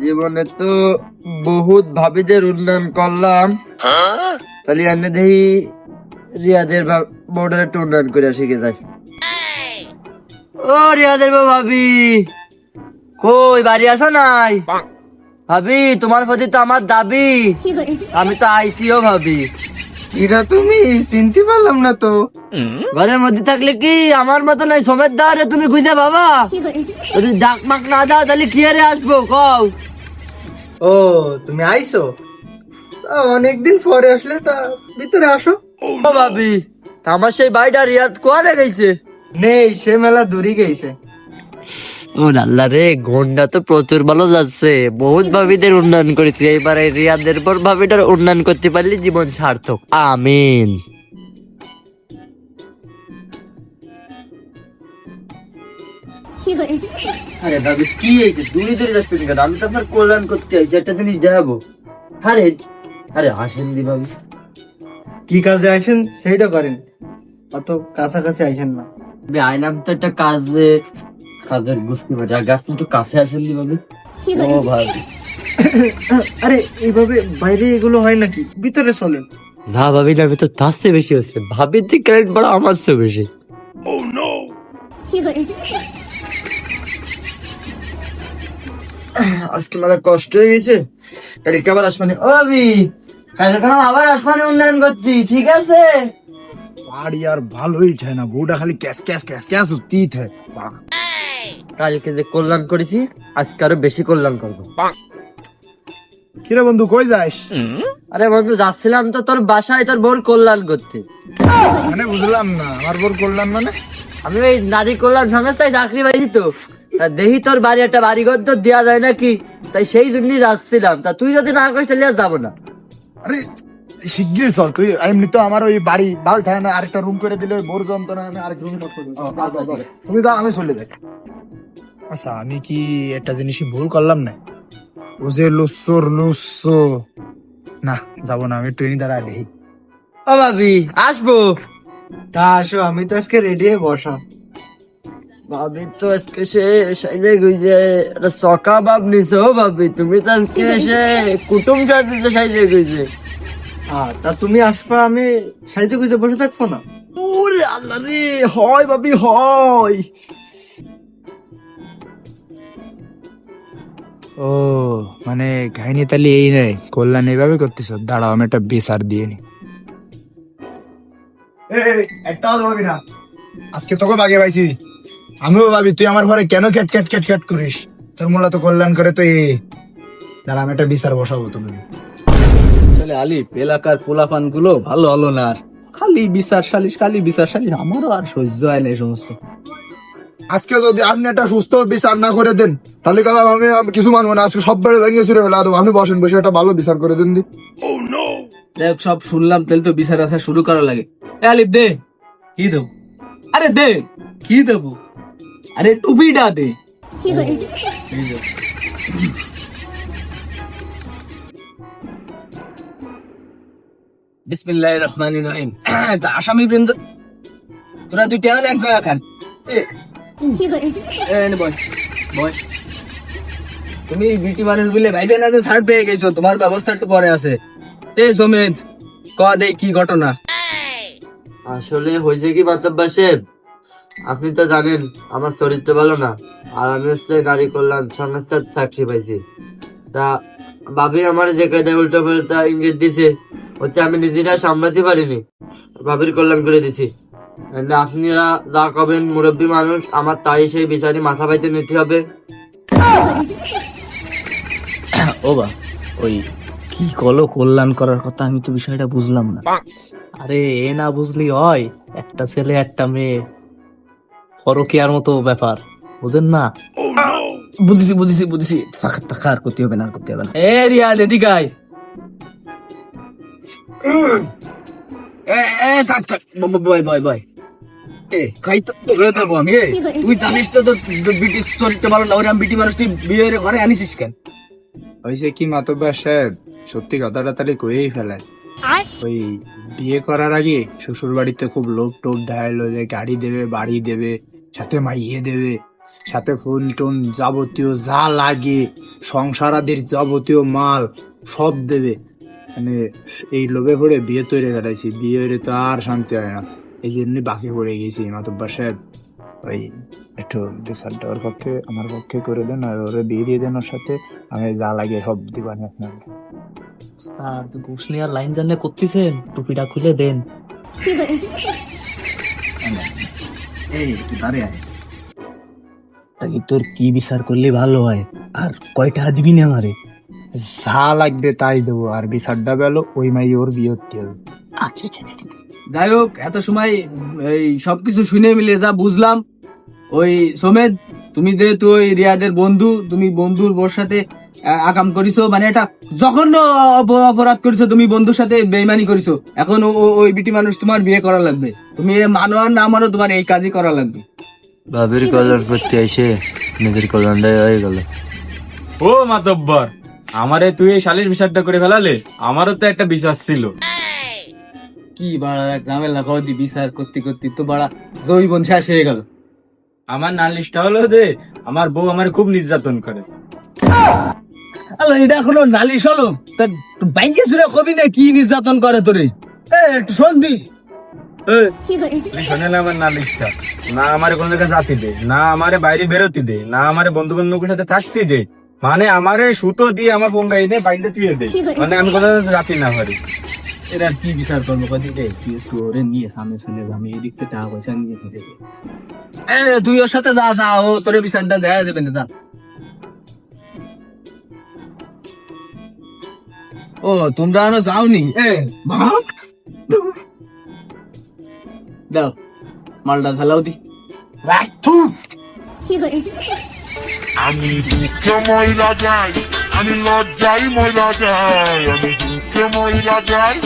জীবনে তো বহুত ভাবিদের উন্নয়ন করলাম। তাহলে এনে দেখি রিয়াদের বোর্ডের একটু উন্নয়ন করে শিখে যাই। ও রিয়াদের ভাবি কই বাড়ি আছো নাই? ভাবি তোমার প্রতি তো আমার দাবি। আমি তো আইসিও ভাবি। এরা তুমি চিনতে পারলাম না তো। ঘরের মধ্যে থাকলে কি আমার মতো নাই সমেত দাঁড়ে তুমি খুঁজে বাবা যদি ডাক মাক না দাও তাহলে কি হারে আসব? কও। ও তুমি আইছো অনেকদিন পরে আসলে তা ভিতরে আসো। ও ভাবি আমার সেই বাড়িটা রিয়াদ কোয়ারে গেছে? নেই সে মেলা দূরে গেছে। ও আল্লাহ রে ঘণ্টা তো প্রচুর ভালো যাচ্ছে। বহুত ভাবিদের উন্নয়ন করেছি। এইবার এই রিয়াদের পর ভাবিটার উন্নয়ন করতে পারলে জীবন সার্থক। আমিন। আরে ভাবি কি হয়েছে? দূরে দূরে যাচ্ছেন কেন? আমি তো আপনার কল্যাণ করতে আইছি একটা জিনিস দেখাবো। আরে আরে আসেন দি ভাবি। কি কাজে আসেন সেইটা করেন। অত কাছাকাছি আইসেন না। আমি আইলাম তো একটা কাজে। কাজের গোষ্ঠী বাজে আগে আপনি একটু কাছে আসেন দি ভাবি ও ভাবি আরে এইভাবে বাইরে এগুলো হয় নাকি? ভিতরে চলেন। না ভাবি না তো তার চেয়ে বেশি হচ্ছে। ভাবির থেকে ক্রেডিট বড় আমার চেয়ে বেশি। ও নো আজকে মানে কষ্ট হয়ে গেছে। কালকে আবার আসমানি। ও ভাবি কালকে কেন আবার আসমানি উন্নয়ন করছি ঠিক আছে? বাড়ি আর ভালোই চায় না। বউটা খালি ক্যাস ক্যাস ক্যাস ক্যাস উঠতেই থাকে কালকে যে কল্যাণ করেছি আজকে আরও বেশি কল্যাণ করব। কিরে বন্ধু কই যাস? আরে বন্ধু যাচ্ছিলাম তো তোর বাসায় তোর বোর কল্যাণ করতে। মানে বুঝলাম না আমার বোর করলাম মানে? আমি ওই নারী কল্যাণ সংস্থায় চাকরি পাইছি তো। দেখি তোর বাড়ি একটা বাড়ি ঘর তো দেওয়া যায় নাকি? তাই সেই জন্যই যাচ্ছিলাম। তা তুই যদি না করিস তাহলে আর যাব না। আরে শিগগির চল তুই এমনি তো আমার ওই বাড়ি ভালো থাকে না আরেকটা রুম করে দিলে ওই বোর যন্ত্রণা আমি আরেক রুম তুমি তো আমি চলে যাই। আচ্ছা আমি কি একটা জিনিসই ভুল করলাম না? ও যে লুসোর লুসো। না যাব না আমি ট্রেন দ্বারা দেখি। ও ভাবি আসব। তা আসো আমি তো আজকে রেডি হয়ে বসা। ভাবি তো আজকে সে সাইজে গুইজে সকা বাপ নিছো ভাবি তুমি তো আজকে সে কুটুম সাজিছে সাইজে গুইজে তা তুমি আসবা আমি সাইজে গুজে বসে থাকব না। ওরে আল্লাহ রে হয় ভাবি হয়। ও মানে কাহিনী তাহলে এই নেই কল্যাণ এইভাবে করতেছ? দাঁড়াও আমি একটা বিচার দিয়ে নি। একটাও ভাবি না। আজকে তোকে বাগে পাইছি। আমিও ভাবি তুই আমার ঘরে কেন ক্যাট ক্যাট ক্যাট ক্যাট করিস? তোর মোলা তো কল্যাণ করে তো এ দাঁড়া আমি একটা বিচার বসাবো তুমি আসলে আলিফ এলাকার পোলাপানগুলো ভালো হলো না আর? খালি বিচার সালিশ খালি বিচার সালিশ আমারও আর সহ্য হয় না এই সমস্ত। আজকে যদি আপনি একটা সুস্থ বিচার না করে দেন তাহলে কালাম আমি আমি কিছু মানবো না। আজকে সব বেড়ে ভেঙে চুরে ফেলা দেবো আপনি বসেন বসে একটা ভালো বিচার করে দেন দি। দেখ সব শুনলাম তাহলে তো বিচার আসা শুরু করা লাগে। এ আলিফ দে। কি দেবো? আরে দে। কি দেবো? আরে টুপিটা দে। এই দে। বিসমিল্লাহির রহমানির রহিম। তা আসামি বৃন্দ তোরা দুইটা এক জায়গা খান তুমি বিটি মানুষ বলে ভাইবে না যে ছাড় পেয়ে গেছো, তোমার ব্যবস্থা একটু পরে আছে। এ সমেত ক দে কি ঘটনা? আসলে হয়েছে কি সাহেব? আপনি তো জানেন, আমার চরিত্র ভালো না। আর আমি হচ্ছে নারী কল্যাণ সংস্থার চাকরি পাইছি। তা ভাবি আমার যে কায়দায় উল্টো পাল্টা ইঙ্গিত দিছে হচ্ছে আমি নিজেরা সামলাতে পারিনি। ভাবির কল্যাণ করে দিছি। না আপনারা যা কবেন মুরব্বী মানুষ আমার তাই সেই বিচারি মাথা পাইতে নিতে হবে। ও বা ওই কি কলো কল্যাণ করার কথা আমি তো বিষয়টা বুঝলাম না। আরে এ না বুঝলি হয় একটা ছেলে একটা মেয়ে। পরকিয়ার মতো ব্যাপার বুঝেন না? বুঝেছি বুঝেছি বুঝেছি। থাক থাক আর করতে হবে না আর করতে হবে না। এ রিয়া এদিকে আয়। এ এ থাক থাক। বয় বয় বয়। খাই ধরে দেবো আমি তুই জানিস তো ব্রিটিশ না ওরে আমি ব্রিটিশ মানুষ তুই বিয়ে ঘরে আনিসিস কেন? হয়েছে কি মাতব্বার সাহেব সত্যি কথাটা তাহলে কয়েই ওই বিয়ে করার আগে শ্বশুর বাড়িতে খুব লোভ টোপ দেখাইলো যে গাড়ি দেবে বাড়ি দেবে সাথে মাইয়ে দেবে সাথে ফুল টুন যাবতীয় যা লাগে সংসারাদির যাবতীয় মাল সব দেবে। মানে এই লোভে পড়ে বিয়ে তৈরি করাইছি বিয়ে তো আর শান্তি হয় না। এই জন্য বাকি পড়ে গেছি মাতব্বর সাহেব। ওই একটু ডিসাইডটা ওর পক্ষে আমার পক্ষে করে দেন আর ওরে বিয়ে দিয়ে দেন ওর সাথে। আমি যা লাগে সব দিবানি আপনার স্যার ঘুষ নেওয়ার লাইন জানে করতেছেন? টুপিটা খুলে দেন। এই একটু দাঁড়িয়ে তাকে তোর কি বিচার করলে ভালো হয়? আর কয়টা দিবি না আমারে? যা লাগবে তাই দেবো আর বিচারটা গেল ওই মাই ওর বিয়ে আচ্ছা আচ্ছা ঠিক আছে। যাই হোক এত সময় এই সবকিছু শুনে মিলে যা বুঝলাম। ওই সোমেদ তুমি যেহেতু ওই রিয়াদের বন্ধু তুমি বন্ধুর বোর সাথে আকাম করিছো মানে এটা জঘন্য অপরাধ করিছো তুমি বন্ধুর সাথে বেইমানি করিছো। এখন ওই বিটি মানুষ তোমার বিয়ে করা লাগবে। তুমি মানো আর না মানো তোমার এই কাজই করা লাগবে। ভাবির কল্যাণ করতে এসে নিজের কল্যাণটাই হয়ে গেল। ও মাতব্বর আমারে তুই এই শালির বিচারটা করে ফেলালে আমারও তো একটা বিশ্বাস ছিল। কি বাড়া গ্রামের লাগাও দি বিচার করতে করতে তো বাড়া জৈবন শেষ হয়ে গেল। আমার নালিশটা হলো যে আমার বউ আমার খুব নির্যাতন করে। আলো এটা কোনো নালিশ হলো? তা সুরে কবি না কি নির্যাতন করে তোরে? শোন না আমার নালিশটা না আমারে কোনো জায়গায় জাতি দে না আমারে বাইরে বেরোতে দে না আমারে বন্ধু বান্ধবের সাথে থাকতে দে। মানে আমারে সুতো দিয়ে আমার বোঙ্গা এনে বাইরে তুই দে। মানে আমি কোথাও জাতি না পারি এরা কি বিচার করব? কদি রে তুই একটু ওরে নিয়ে সামনে চলে আমি এদিক থেকে টাকা পয়সা নিয়ে দিতে তুই ওর সাথে যা যা ও তোর বিচারটা দেখা দেবে না ও তোমরা আনো যাওনি? দাও মালটা ঢালাও দি। আমি দুঃখে মহিলা যাই আমি লজ্জাই মহিলা যাই আমি দুঃখে মহিলা যাই।